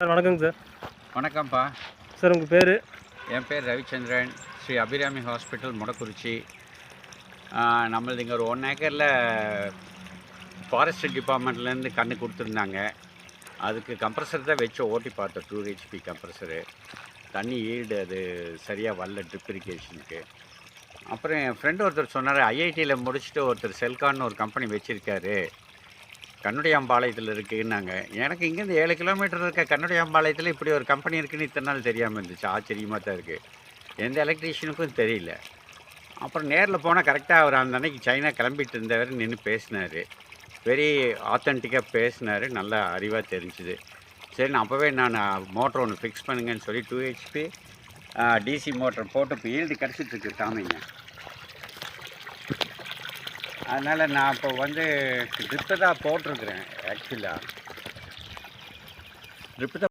Sir வணக்கங்க sir. வணக்கம்ப்பா. Sir உங்கள் பேர்? என் பேர் ரவிச்சந்திரன். ஸ்ரீ அபிராமி ஹாஸ்பிட்டல் முடக்குறிச்சி. நம்மளது இங்கே ஒரு ஒன் ஏக்கரில் ஃபாரஸ்ட் டிபார்ட்மெண்ட்லேருந்து கண்ணு கொடுத்துருந்தாங்க. அதுக்கு கம்ப்ரஸர் தான் வச்சு ஓட்டி பார்த்தோம். டூ ஹெச்பி கம்ப்ரஸரு தண்ணி ஈடு அது சரியாக வரல ட்ரிப் இரிகேஷனுக்கு அப்புறம் என் ஃப்ரெண்டு ஒருத்தர் சொன்னார் ஐஐடியில் முடிச்சுட்டு ஒருத்தர் செல்கான்னு ஒரு கம்பெனி வச்சுருக்காரு. கண்ணுடையாம்பாளையத்தில் இருக்குன்னாங்க. எனக்கு இங்கேருந்து ஏழு கிலோமீட்டர் இருக்க கண்ணுடையாம்பாளையத்தில் இப்படி ஒரு கம்பெனி இருக்குன்னு இத்தனை நாள் தெரியாமல் இருந்துச்சு. ஆச்சரியமாக தான் இருக்குது எந்த எலக்ட்ரீஷியனுக்கும் தெரியல. அப்புறம் நேரில் போனால் கரெக்டாக அவர் அந்த அன்னைக்கு சைனா கிளம்பிட்டு இருந்தவர் நின்று பேசினார். வெரி ஆத்தென்டிக்காக பேசினார். நல்லா அறிவாக தெரிஞ்சுது. சரி நான் அப்போவே நான் மோட்டர் ஒன்று ஃபிக்ஸ் பண்ணுங்கன்னு சொல்லி டூ ஹெச்பி டிசி மோட்டர் போட்டு இப்போ ஈல்டு கிடச்சிட்ருக்கு காமிங்க அதனால் நான் இப்போ வந்து ட்ரிப்பு தான் போட்டிருக்கிறேன் ஆக்சுவலாக ட்ரிப்பு தான்